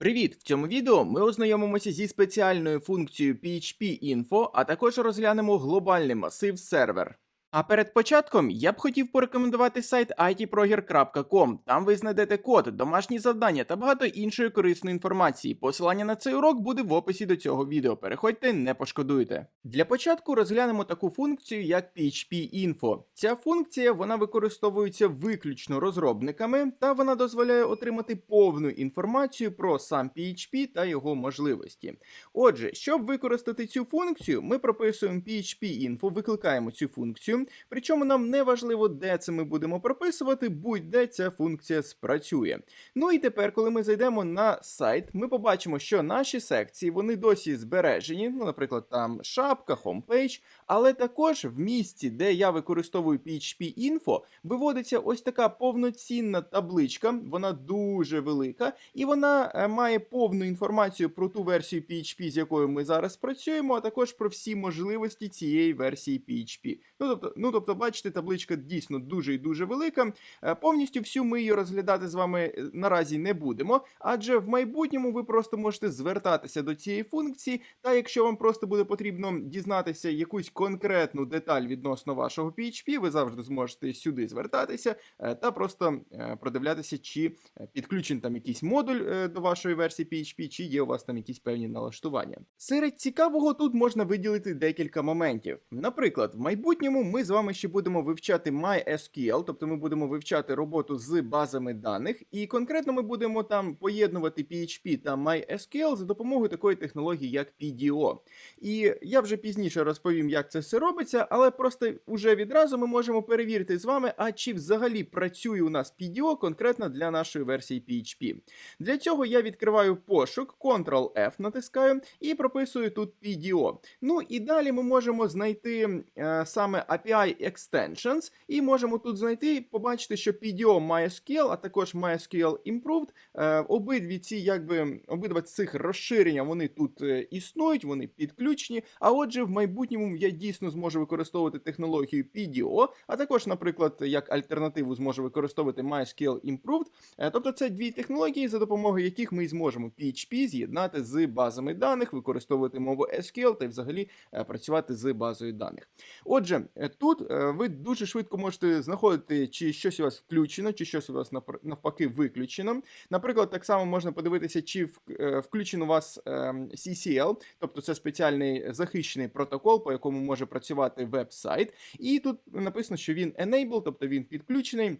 Привіт! В цьому відео ми ознайомимося зі спеціальною функцією PHP Info, а також розглянемо глобальний масив сервер. А перед початком я б хотів порекомендувати сайт itproger.com. Там ви знайдете код, домашні завдання та багато іншої корисної інформації. Посилання на цей урок буде в описі до цього відео. Переходьте, не пошкодуєте. Для початку розглянемо таку функцію, як PHP Info. Ця функція вона використовується виключно розробниками, та вона дозволяє отримати повну інформацію про сам PHP та його можливості. Отже, щоб використати цю функцію, ми прописуємо PHP Info, викликаємо цю функцію. Причому нам не важливо, де це ми будемо прописувати, будь-де ця функція спрацює. Ну і тепер, коли ми зайдемо на сайт, ми побачимо, що наші секції вони досі збережені. Ну, наприклад, там шапка, хомпейдж, але також в місці, де я використовую PHP Info, виводиться ось така повноцінна табличка. Вона дуже велика, і вона е, має повну інформацію про ту версію PHP, з якою ми зараз працюємо, а також про всі можливості цієї версії PHP. Ну тобто, ну тобто, бачите, табличка дійсно дуже і дуже велика. Е, Повністю всю ми її розглядати з вами е, наразі не будемо, адже в майбутньому ви просто можете звертатися до цієї функції. Та якщо вам просто буде потрібно дізнатися якусь конкретну деталь відносно вашого PHP, ви завжди зможете сюди звертатися е, та просто продивлятися, чи підключений там якийсь модуль до вашої версії PHP, чи є у вас там якісь певні налаштування. Серед цікавого тут можна виділити декілька моментів. Наприклад, в майбутньому ми з вами ще будемо вивчати MySQL, тобто ми будемо вивчати роботу з базами даних, і конкретно ми будемо там поєднувати PHP та MySQL за допомогою такої технології, як PDO. І я вже пізніше розповім, як це все робиться, але просто уже відразу ми можемо перевірити з вами, а чи взагалі працює у нас PDO конкретно для нашої версії PHP. Для цього я відкриваю пошук, Ctrl-F натискаю і прописую тут PDO. Ну і далі ми можемо знайти е, саме API Extensions, і можемо тут знайти, і побачити, що PDO MySQL, а також MySQL Improved, е, обидві ці, якби обидва цих розширення вони тут е, існують, вони підключені. А отже, в майбутньому я дійсно зможу використовувати технологію PDO, а також, наприклад, як альтернативу зможу використовувати MySQL Improved. Е, Тобто це дві технології, за допомогою яких ми зможемо PHP з'єднати з базами даних, використовувати мову SQL та взагалі працювати з базою даних. Отже, тут е, ви дуже швидко можете знаходити, чи щось у вас включено, чи щось у вас навпаки виключено. Наприклад, так само можна подивитися, чи е, включено у вас ем, CCL, тобто це спеціальний захищений протокол, по якому може працювати веб-сайт. І тут написано, що він enable, тобто він підключений.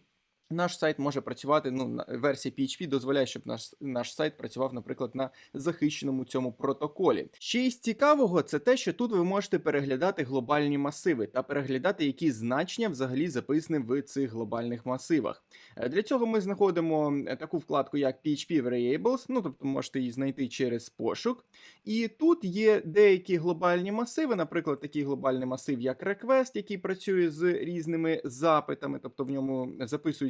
Наш сайт може працювати. Ну, версія PHP дозволяє, щоб наш, наш сайт працював, наприклад, на захищеному цьому протоколі. Ще із цікавого, це те, що тут ви можете переглядати глобальні масиви та переглядати, які значення взагалі записані в цих глобальних масивах. Е, Для цього ми знаходимо е, таку вкладку, як PHP Variables, ну тобто можете її знайти через пошук. І тут є деякі глобальні масиви, наприклад, такий глобальний масив, як Request, який працює з різними запитами, тобто в ньому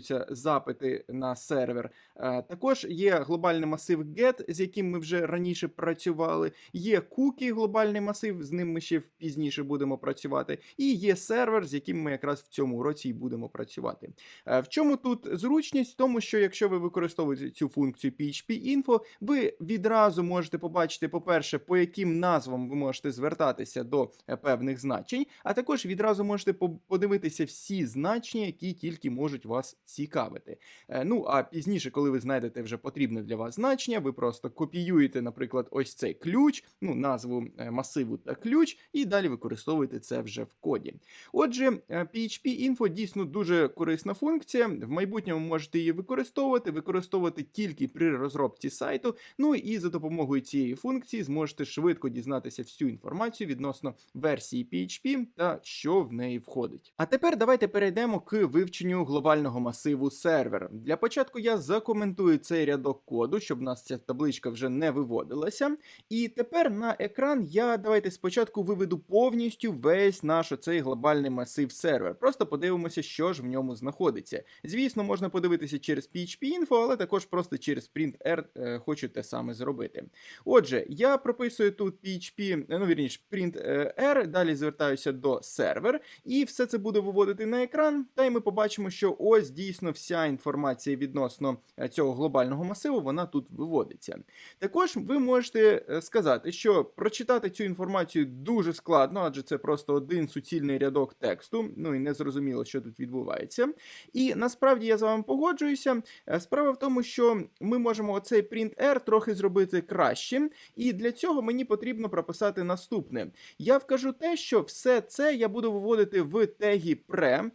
записуються запити на сервер. Е, Також є глобальний масив Get, з яким ми вже раніше працювали. Є Cookie, глобальний масив, з ним ми ще пізніше будемо працювати. І є сервер, з яким ми якраз в цьому році і будемо працювати. Е, В чому тут зручність? В тому, що якщо ви використовуєте цю функцію PHP Info, ви відразу можете побачити, по-перше, по яким назвам ви можете звертатися до е, певних значень, а також відразу можете подивитися всі значення, які тільки можуть вас цікавити. Е, Ну а пізніше, коли ви знайдете вже потрібне для вас значення, ви просто копіюєте, наприклад, ось цей ключ, ну назву е, масиву та ключ, і далі використовуєте це вже в коді. Отже, е, PHP Info дійсно дуже корисна функція. В майбутньому можете її використовувати, використовувати тільки при розробці сайту. Ну і за допомогою цієї функції зможете швидко дізнатися всю інформацію відносно версії PHP та що в неї входить. А тепер давайте перейдемо к вивченню глобального масиву сервер. Для початку я закоментую цей рядок коду, щоб у нас ця табличка вже не виводилася. І тепер на екран я давайте спочатку виведу повністю весь наш оцей глобальний масив сервер. Просто подивимося, що ж в ньому знаходиться. Звісно, можна подивитися через PHP Info, але також просто через print.r е, хочу те саме зробити. Отже, я прописую тут PHP, е, ну вірніше, print.r, далі звертаюся до сервер, і все це буду виводити на екран. Та й ми побачимо, що ось дійсно. Дійсно вся інформація відносно е, цього глобального масиву вона тут виводиться. Також ви можете е, сказати, що прочитати цю інформацію дуже складно, адже це просто один суцільний рядок тексту. Ну і не зрозуміло, що тут відбувається. І насправді я з вами погоджуюся. Е, Справа в тому, що ми можемо оцей print R трохи зробити кращим, і для цього мені потрібно прописати наступне. Я вкажу те, що все це я буду виводити в тегі pre.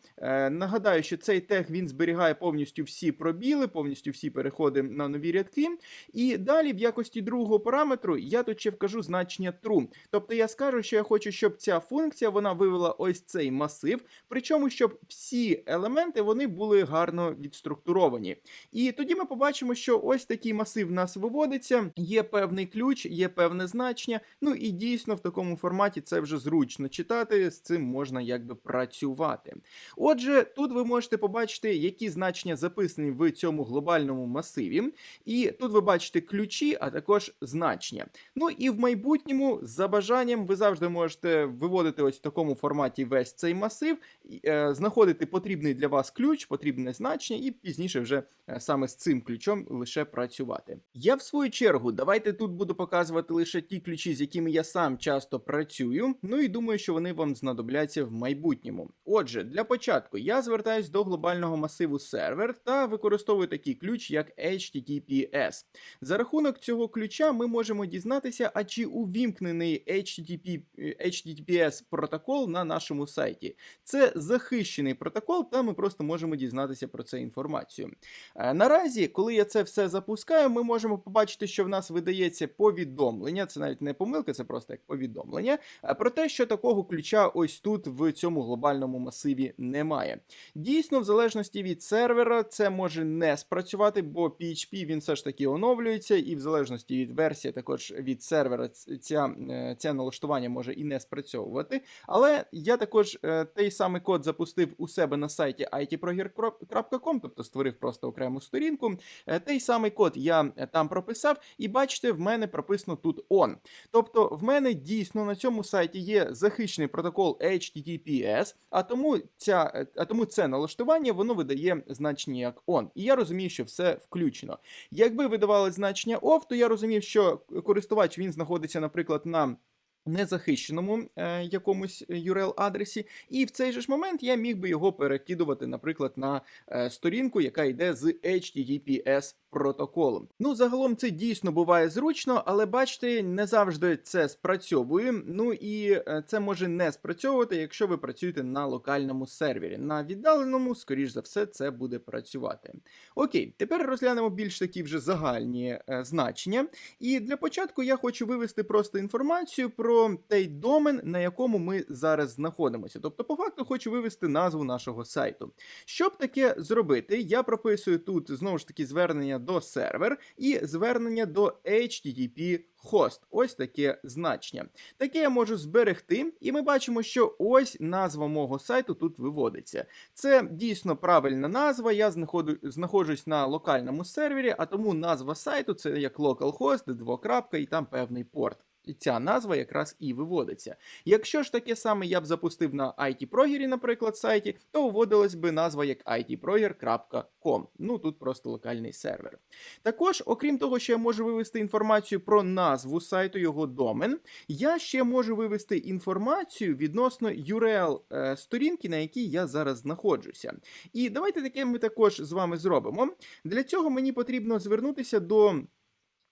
Нагадаю, що цей тег він зберігає повністю всі пробіли, повністю всі переходи на нові рядки. І далі, в якості другого параметру, я тут ще вкажу значення true. Тобто я скажу, що я хочу, щоб ця функція вона вивела ось цей масив, причому щоб всі елементи вони були гарно відструктуровані. І тоді ми побачимо, що ось такий масив в нас виводиться, є певний ключ, є певне значення. Ну і дійсно в такому форматі це вже зручно читати, з цим можна якби працювати. Отже, тут ви можете побачити, які значення записані в цьому глобальному масиві. І тут ви бачите ключі, а також значення. Ну і в майбутньому, за бажанням, ви завжди можете виводити ось в такому форматі весь цей масив, е, знаходити потрібний для вас ключ, потрібне значення, і пізніше вже е, саме з цим ключом лише працювати. Я в свою чергу, давайте тут буду показувати лише ті ключі, з якими я сам часто працюю. Ну і думаю, що вони вам знадобляться в майбутньому. Отже, для початку я звертаюсь до глобального масиву сервер та використовую такий ключ, як HTTPS. За рахунок цього ключа ми можемо дізнатися, а чи увімкнений HTTP, HTTPS протокол на нашому сайті. Це захищений протокол, та ми просто можемо дізнатися про це інформацію. Е, Наразі, коли я це все запускаю, ми можемо побачити, що в нас видається повідомлення. Це навіть не помилка, це просто як повідомлення. е, Про те, що такого ключа ось тут в цьому глобальному масиві немає. Дійсно, в залежності від сервера, це може не спрацювати, бо PHP він все ж таки оновлюється, і в залежності від версії, також від сервера, ця, це налаштування може і не спрацьовувати. Але я також е, той самий код запустив у себе на сайті itproger.com, тобто створив просто окрему сторінку. Е, Той самий код я е, там прописав, і бачите, в мене прописано тут on. Тобто, в мене дійсно на цьому сайті є захищений протокол HTTPS, а тому ця, а тому це налаштування воно видає значення як on. І я розумію, що все включено. Якби видавали значення off, то я розумів, що користувач він знаходиться, наприклад, на незахищеному е, якомусь URL-адресі, і в цей же ж момент я міг би його перекидувати, наприклад, на е, сторінку, яка йде з HTTPS протоколом. Ну, загалом це дійсно буває зручно, але бачите, не завжди це спрацьовує. Ну і е, це може не спрацьовувати, якщо ви працюєте на локальному сервері. На віддаленому, скоріш за все, це буде працювати. Окей, тепер розглянемо більш такі вже загальні е, значення. І для початку я хочу вивести просто інформацію про той домен, на якому ми зараз знаходимося. Тобто, по факту, хочу вивести назву нашого сайту. Щоб таке зробити, я прописую тут знову ж таки звернення до сервер і звернення до HTTP хост. Ось таке значення. Таке я можу зберегти, і ми бачимо, що ось назва мого сайту тут виводиться. Це дійсно правильна назва. Я знаходу, знаходжусь на локальному сервері, а тому назва сайту це як localhost, двокрапка і там певний порт. Ця назва якраз і виводиться. Якщо ж таке саме я б запустив на IT-прогері, наприклад, сайті, то вводилась би назва як itproger.com. Ну тут просто локальний сервер. Також, окрім того, що я можу вивести інформацію про назву сайту, його домен, я ще можу вивести інформацію відносно URL е, на якій я зараз знаходжуся. І давайте таке ми також з вами зробимо. Для цього мені потрібно звернутися до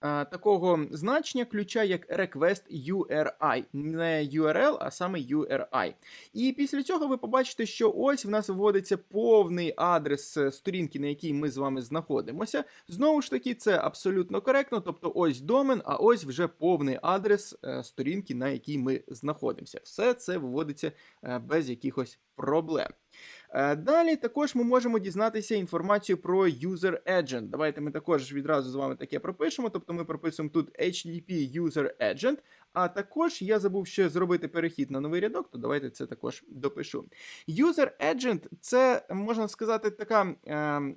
такого значення ключа як request URI, не URL, а саме URI. І після цього ви побачите, що ось в нас вводиться повний адрес сторінки, на якій ми з вами знаходимося. Знову ж таки, це абсолютно коректно, тобто ось домен, а ось вже повний адрес е, сторінки, на якій ми знаходимося. Все це виводиться е, без якихось проблем. Е, Далі також ми можемо дізнатися інформацію про User Agent. Давайте ми також відразу з вами таке пропишемо. Тобто ми прописуємо тут HTTP User Agent. А також я забув ще зробити перехід на новий рядок, то давайте це також допишу. User Agent це можна сказати така. Е,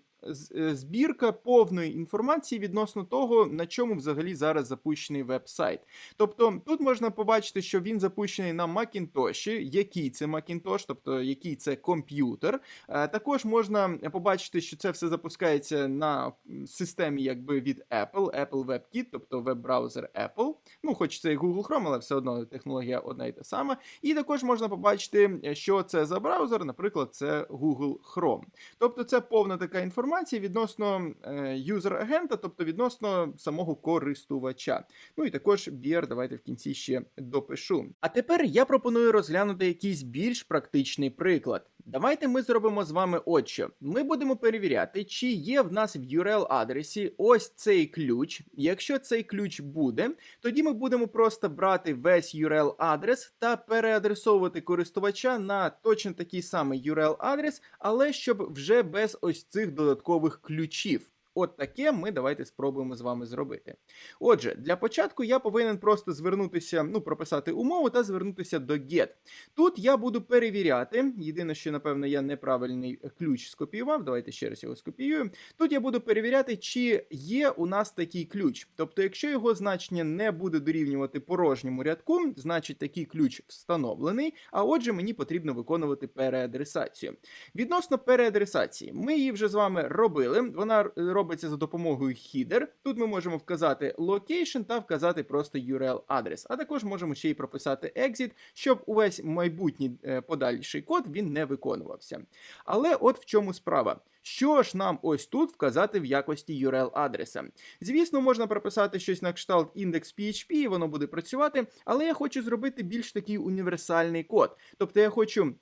збірка повної інформації відносно того, на чому взагалі зараз запущений веб-сайт. Тобто тут можна побачити, що він запущений на Macintosh, який це Macintosh, тобто який це комп'ютер. Е, Також можна побачити, що це все запускається на системі якби від Apple, Apple WebKit, тобто веб-браузер Apple. Ну, хоч це і Google Chrome, але все одно технологія одна і та сама. І також можна побачити, е, що це за браузер, наприклад, це Google Chrome. Тобто це повна така інформація відносно е, юзер-агента, тобто відносно самого користувача. Ну і також BR давайте в кінці ще допишу. А тепер я пропоную розглянути якийсь більш практичний приклад. Давайте ми зробимо з вами от що. Ми будемо перевіряти, чи є в нас в URL-адресі ось цей ключ. Якщо цей ключ буде, тоді ми будемо просто брати весь URL-адрес та переадресовувати користувача на точно такий самий URL-адрес, але щоб вже без ось цих додаткових ключів. От таке ми давайте спробуємо з вами зробити. Отже, для початку я повинен просто звернутися, ну, прописати умову та звернутися до get. Тут я буду перевіряти. Єдине, що, напевно, я неправильний ключ скопіював. Давайте ще раз його скопіюю. Тут я буду перевіряти, чи є у нас такий ключ. Тобто, якщо його значення не буде дорівнювати порожньому рядку, значить такий ключ встановлений. А отже, мені потрібно виконувати переадресацію. Відносно переадресації, ми її вже з вами робили. Вона р- робиться за допомогою header. Тут ми можемо вказати location та вказати просто URL-адрес. А також можемо ще й прописати exit, щоб увесь майбутній е, подальший код він не виконувався. Але от в чому справа. Що ж нам ось тут вказати в якості URL-адреса? Звісно, можна прописати щось на кшталт index.php, і воно буде працювати, але я хочу зробити більш такий універсальний код. Тобто я хочу.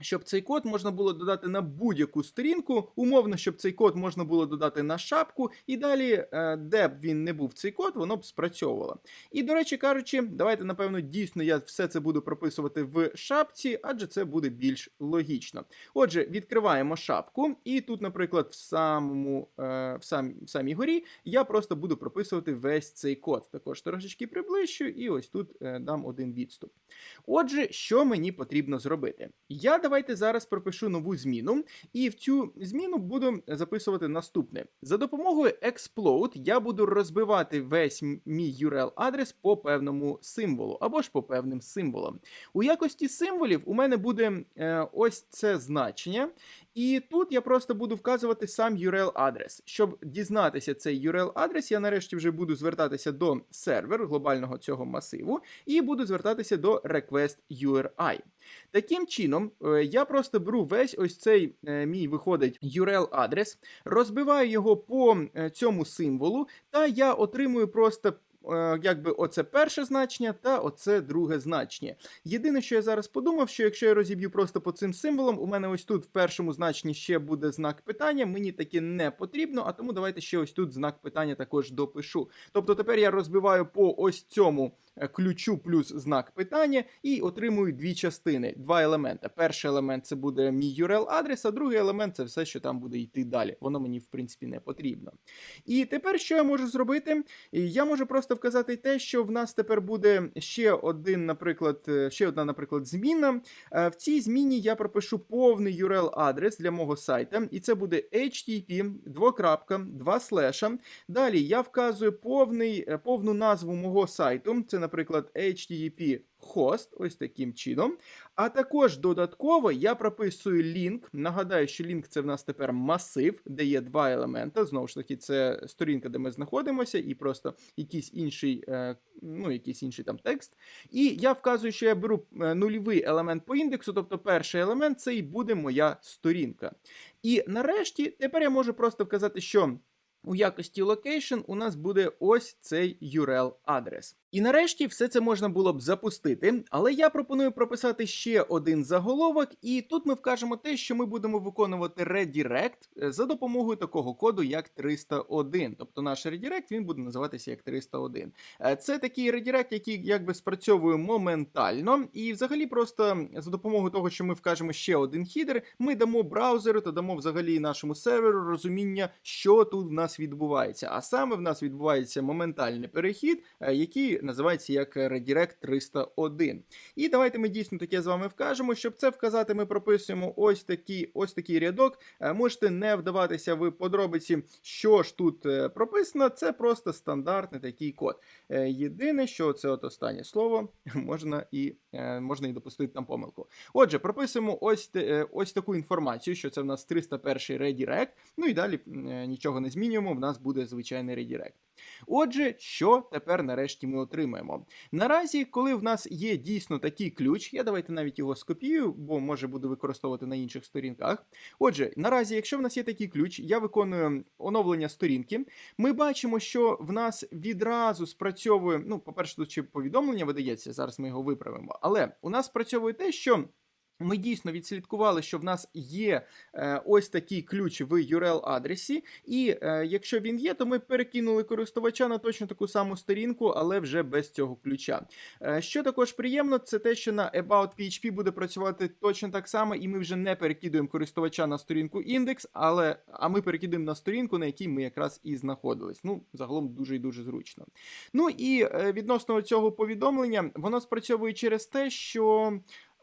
Щоб цей код можна було додати на будь-яку сторінку, умовно, щоб цей код можна було додати на шапку, і далі, е, де б він не був цей код, воно б спрацьовувало. І, до речі кажучи, давайте, напевно, дійсно я все це буду прописувати в шапці, адже це буде більш логічно. Отже, відкриваємо шапку, і тут, наприклад, в самому е, в, сам, в самій горі я просто буду прописувати весь цей код. Також трошечки приближу, і ось тут е, дам один відступ. Отже, що мені потрібно зробити? Я давайте зараз пропишу нову зміну, і в цю зміну буду записувати наступне. За допомогою explode я буду розбивати весь мій URL-адрес по певному символу або ж по певним символам. У якості символів у мене буде е, ось це значення, і тут я просто буду вказувати сам URL-адрес. Щоб дізнатися цей URL-адрес, я нарешті вже буду звертатися до серверу глобального цього масиву і буду звертатися до request URI. Таким чином, е, я просто беру весь ось цей е, мій виходить URL-адрес, розбиваю його по е, цьому символу, та я отримую просто. Е, Якби оце перше значення та оце друге значення. Єдине, що я зараз подумав, що якщо я розіб'ю просто по цим символам, у мене ось тут в першому значенні ще буде знак питання. Мені таке не потрібно, а тому давайте ще ось тут знак питання також допишу. Тобто тепер я розбиваю по ось цьому ключу плюс знак питання і отримую дві частини, два елемента. Перший елемент це буде мій URL-адрес, а другий елемент це все, що там буде йти далі. Воно мені, в принципі, не потрібно. І тепер що я можу зробити? Я можу просто вказати те, що в нас тепер буде ще один, наприклад, е, ще одна, наприклад, зміна. Е, В цій зміні я пропишу повний URL-адрес для мого сайта, і це буде http, двокрапка, два слеша. Далі я вказую повний, е, повну назву мого сайту. Це, наприклад, http host, ось таким чином. А також додатково я прописую лінк. Нагадаю, що лінк це в нас тепер масив, де є два елемента. Знову ж таки, це сторінка, де ми знаходимося, і просто якийсь інший, е, ну, якийсь інший там текст. І я вказую, що я беру е, нульовий елемент по індексу, тобто перший елемент це і буде моя сторінка. І нарешті тепер я можу просто вказати, що. У якості location у нас буде ось цей URL-адрес. І нарешті все це можна було б запустити, але я пропоную прописати ще один заголовок, і тут ми вкажемо те, що ми будемо виконувати редірект е, за допомогою такого коду, як 301. Тобто наш редірект він буде називатися як 301. Е, Це такий редірект, який якби спрацьовує моментально, і взагалі просто за допомогою того, що ми вкажемо ще один хідер, ми дамо браузеру та дамо взагалі нашому серверу розуміння, що тут в нас нас відбувається. А саме в нас відбувається моментальний перехід, е, який називається як Redirect 301. І давайте ми дійсно таке з вами вкажемо. Щоб це вказати, ми прописуємо ось такий, ось такий рядок. Е, Можете не вдаватися в подробиці, що ж тут е, прописано. Це просто стандартний такий код. Е, Єдине, що це от останнє слово, можна і, е, можна і допустити там помилку. Отже, прописуємо ось, е, ось таку інформацію, що це в нас 301 redirect, ну і далі е, нічого не змінюємо, в нас буде звичайний redirect. Отже, що тепер нарешті ми отримаємо? Наразі, коли в нас є дійсно такий ключ, я давайте навіть його скопію, бо може буду використовувати на інших сторінках. Отже, наразі, якщо в нас є такий ключ, я виконую оновлення сторінки. Ми бачимо, що в нас відразу спрацьовує. Ну, по-перше, тут ще повідомлення видається, зараз ми його виправимо. Але у нас спрацьовує те, що. Ми дійсно відслідкували, що в нас є е, ось такий ключ в URL-адресі, і е, якщо він є, то ми перекинули користувача на точно таку саму сторінку, але вже без цього ключа. Е, що також приємно, це те, що на About PHP буде працювати точно так само, і ми вже не перекидуємо користувача на сторінку індекс, але а ми перекидуємо на сторінку, на якій ми якраз і знаходились. Ну, загалом дуже і дуже зручно. Ну і відносно цього повідомлення, воно спрацьовує через те, що.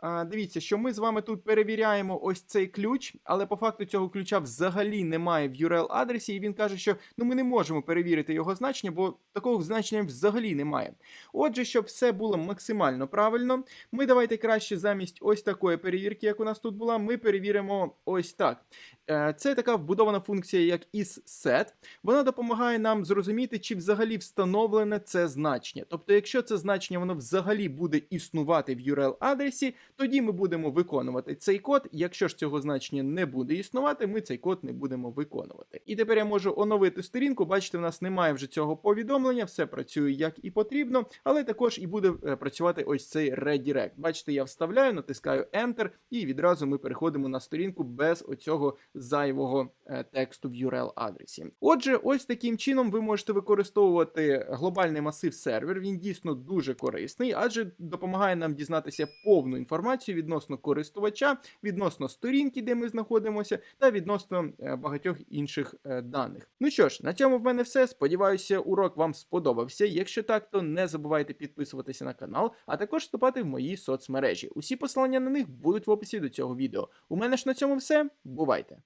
Дивіться, що ми з вами тут перевіряємо ось цей ключ, але по факту цього ключа взагалі немає в URL-адресі, і він каже, що ну ми не можемо перевірити його значення, бо такого значення взагалі немає. Отже, щоб все було максимально правильно, ми давайте краще замість ось такої перевірки, як у нас тут була, ми перевіримо ось так. Е, Це така вбудована функція, як isSet. Вона допомагає нам зрозуміти, чи взагалі встановлене це значення. Тобто, якщо це значення воно взагалі буде існувати в URL-адресі, тоді ми будемо виконувати цей код. Якщо ж цього значення не буде існувати, ми цей код не будемо виконувати. І тепер я можу оновити сторінку. Бачите, в нас немає вже цього повідомлення, все працює як і потрібно, але також і буде е, працювати ось цей redirect. Бачите, я вставляю, натискаю Enter, і відразу ми переходимо на сторінку без оцього зайвого е, тексту в URL-адресі. Отже, ось таким чином ви можете використовувати глобальний масив сервер. Він дійсно дуже корисний, адже допомагає нам дізнатися повну інформацію відносно користувача, відносно сторінки, де ми знаходимося, та відносно е, багатьох інших е, даних. Ну що ж, на цьому в мене все. Сподіваюся, урок вам сподобався. Якщо так, то не забувайте підписуватися на канал, а також вступати в мої соцмережі. Усі посилання на них будуть в описі до цього відео. У мене ж на цьому все. Бувайте!